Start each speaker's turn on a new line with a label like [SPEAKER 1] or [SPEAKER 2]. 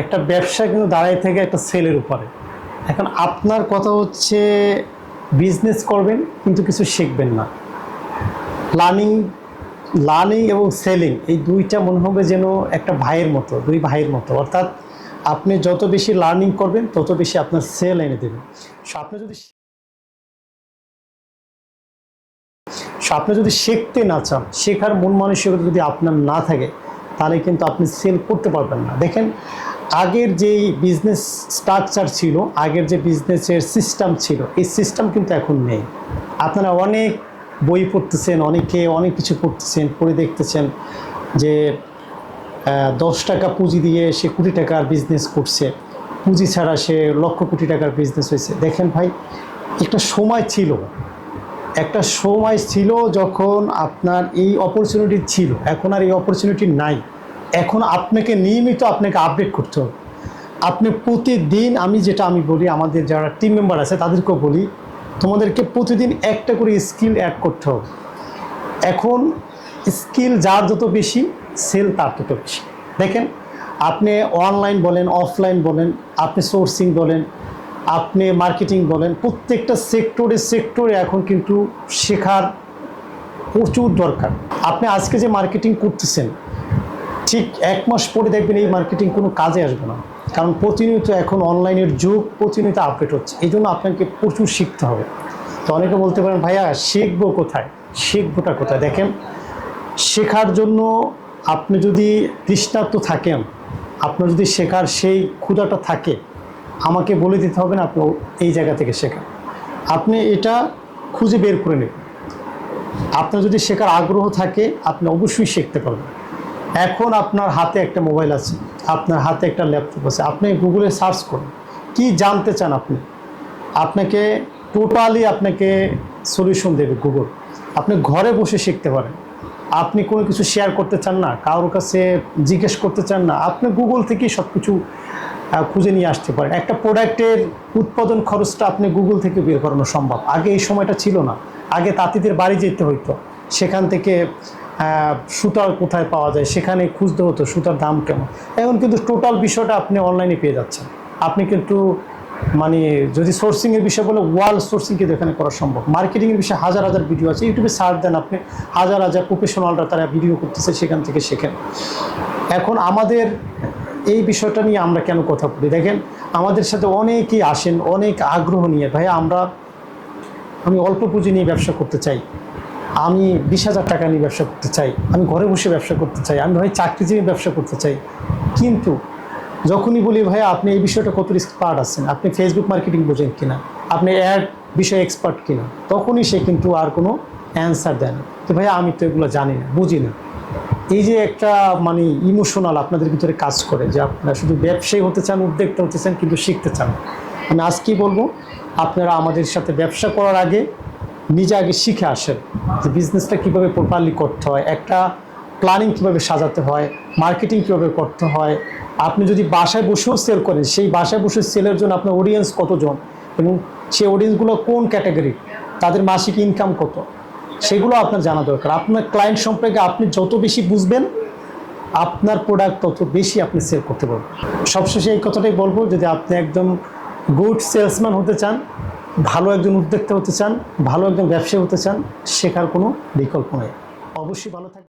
[SPEAKER 1] একটা ব্যবসা কিন্তু দাঁড়ায় থেকে একটা সেলের উপরে। এখন আপনার কথা হচ্ছে বিজনেস করবেন, কিন্তু কিছু শিখবেন না। লার্নিং লার্নিং এবং সেলিং এই দুইটা মনে হবে যেন একটা ভাইয়ের মতো, দুই ভাইয়ের মতো। অর্থাৎ আপনি যত বেশি লার্নিং করবেন, তত বেশি আপনার সেল এনে দেবেন। সো আপনি যদি সো আপনি যদি শিখতে না চান, শেখার মন মানসিকতা যদি আপনার না থাকে, তাহলে কিন্তু আপনি সেল করতে পারবেন না। দেখেন আগের যেই বিজনেস স্ট্রাকচার ছিল, আগের যে বিজনেসের সিস্টেম ছিল, এই সিস্টেম কিন্তু এখন নেই। আপনারা অনেক বই পড়তেছেন, অনেকে অনেক কিছু পড়তেছেন, পড়ে দেখতেছেন যে দশ টাকা পুঁজি দিয়ে সে কোটি টাকার বিজনেস করছে। পুঁজি ছাড়া সে লক্ষ কোটি টাকার বিজনেস হয়েছে। দেখেন ভাই, একটা সময় ছিল, একটা সময় ছিল যখন আপনার এই অপরচুনিটি ছিল, এখন আর এই অপরচুনিটি নাই। এখন আপনাকে নিয়মিত আপনাকে আপডেট করতে হবে। আপনি প্রতিদিন আমি যেটা আমি বলি, আমাদের যারা টিম মেম্বার আছে তাদেরকেও বলি, তোমাদেরকে প্রতিদিন একটা করে স্কিল অ্যাড করতে হবে। এখন স্কিল যার যত বেশি সেল তার তত বেশি। দেখেন, আপনি অনলাইন বলেন অফলাইন বলেন, আপনি সোর্সিং বলেন, আপনি মার্কেটিং বলেন, প্রত্যেকটা সেক্টরে সেক্টরে এখন কিন্তু শেখার প্রচুর দরকার। আপনি আজকে যে মার্কেটিং করতেছেন ঠিক এক মাস পরে দেখবেন এই মার্কেটিং কোনো কাজে আসবে না। কারণ প্রতিনিয়ত এখন অনলাইনের যুগ, প্রতিনিয়ত আপডেট হচ্ছে। এই জন্য আপনাকে প্রচুর শিখতে হবে। তো অনেকে বলতে পারেন, ভাইয়া, শিখব কোথায়? শিখবোটা কোথায়? দেখেন, শেখার জন্য আপনি যদি তৃষ্ণার্ত থাকেন, আপনার যদি শেখার সেই ক্ষুধাটা থাকে, আমাকে বলে দিতে হবে না, আপনি এই জায়গা থেকে শেখান। আপনি এটা খুঁজে বের করে নেবেন। আপনার যদি শেখার আগ্রহ থাকে, আপনি অবশ্যই শিখতে পারবেন। এখন আপনার হাতে একটা মোবাইল আছে, আপনার হাতে একটা ল্যাপটপ আছে, আপনি গুগলে সার্চ করুন, কি জানতে চান আপনি? আপনাকে টোটালি আপনাকে সলিউশন দেবে গুগল। আপনি ঘরে বসে শিখতে পারেন। আপনি কোনো কিছু শেয়ার করতে চান না, কারোর কাছে জিজ্ঞেস করতে চান না, আপনি গুগল থেকেই সব কিছু খুঁজে নিয়ে আসতে পারেন। একটা প্রোডাক্টের উৎপাদন খরচটা আপনি গুগল থেকে বের করানো সম্ভব। আগে এই সময়টা ছিল না। আগে তাঁতিদের বাড়ি যেতে হইতো। সেখান থেকে সুতার কোথায় পাওয়া যায়, সেখানে খুঁজতে হতো সুতার দাম কেমন। এখন কিন্তু টোটাল বিষয়টা আপনি অনলাইনে পেয়ে যাচ্ছেন। আপনি কিন্তু মানে যদি সোর্সিংয়ের বিষয় বলে ওয়াল সোর্সিং কিন্তু এখানে করা সম্ভব। মার্কেটিংয়ের বিষয়ে হাজার হাজার ভিডিও আছে। ইউটিউবে সার্চ দেন আপনি, হাজার হাজার প্রফেশনালরা তারা ভিডিও করতেছে, সেখান থেকে শেখেন। এখন আমাদের এই বিষয়টা নিয়ে আমরা কেন কথা বলি? দেখেন, আমাদের সাথে অনেকেই আসেন, অনেক আগ্রহ নিয়ে ভাই আমরা, আমি অল্প পুঁজি নিয়ে ব্যবসা করতে চাই। আমি বিশ হাজার টাকা নিয়ে ব্যবসা করতে চাই, আমি ঘরে বসে ব্যবসা করতে চাই, আমি ভাই চাকরিজীবী ব্যবসা করতে চাই। কিন্তু যখনই বলি, ভাই, আপনি এই বিষয়টা কত এক্সপার্ট আছেন? আপনি ফেসবুক মার্কেটিং বোঝেন কিনা? আপনি অ্যাড বিষয়ে এক্সপার্ট কিনা? তখনই সে কিন্তু আর কোনো অ্যান্সার দেয় না। তো ভাই, আমি তো এগুলো জানি না, বুঝি না। এই যে একটা মানে ইমোশনাল আপনাদের ভিতরে কাজ করে যে আপনারা শুধু ব্যবসায়ী হতে চান, উদ্যোক্তা হতে চান, কিন্তু শিখতে চান। আমি আজকেই বলব? আপনারা আমাদের সাথে ব্যবসা করার আগে নিজে আগে শিখে আসেন যে বিজনেসটা কীভাবে প্রপারলি করতে হয়, একটা প্ল্যানিং কীভাবে সাজাতে হয় মার্কেটিং কীভাবে করতে হয়। আপনি যদি বাসায় বসেও সেল করেন, সেই বাসায় বসে সেলের জন্য আপনার অডিয়েন্স কতজন এবং সেই অডিয়েন্সগুলো কোন ক্যাটাগরি তাদের মাসিক ইনকাম কত? সেগুলো আপনার জানা দরকার। আপনার ক্লায়েন্ট সম্পর্কে আপনি যত বেশি বুঝবেন, আপনার প্রোডাক্ট তত বেশি আপনি সেল করতে পারবেন। সবশেষে এই কথাটাই বলব, যদি আপনি একদম গুড সেলসম্যান হতে চান ভালো একজন উদ্যোক্তা হতে চান, ভালো একজন ব্যবসায়ী হতে চান, শেখার কোনো বিকল্প নেই। অবশ্যই ভালো থাকবে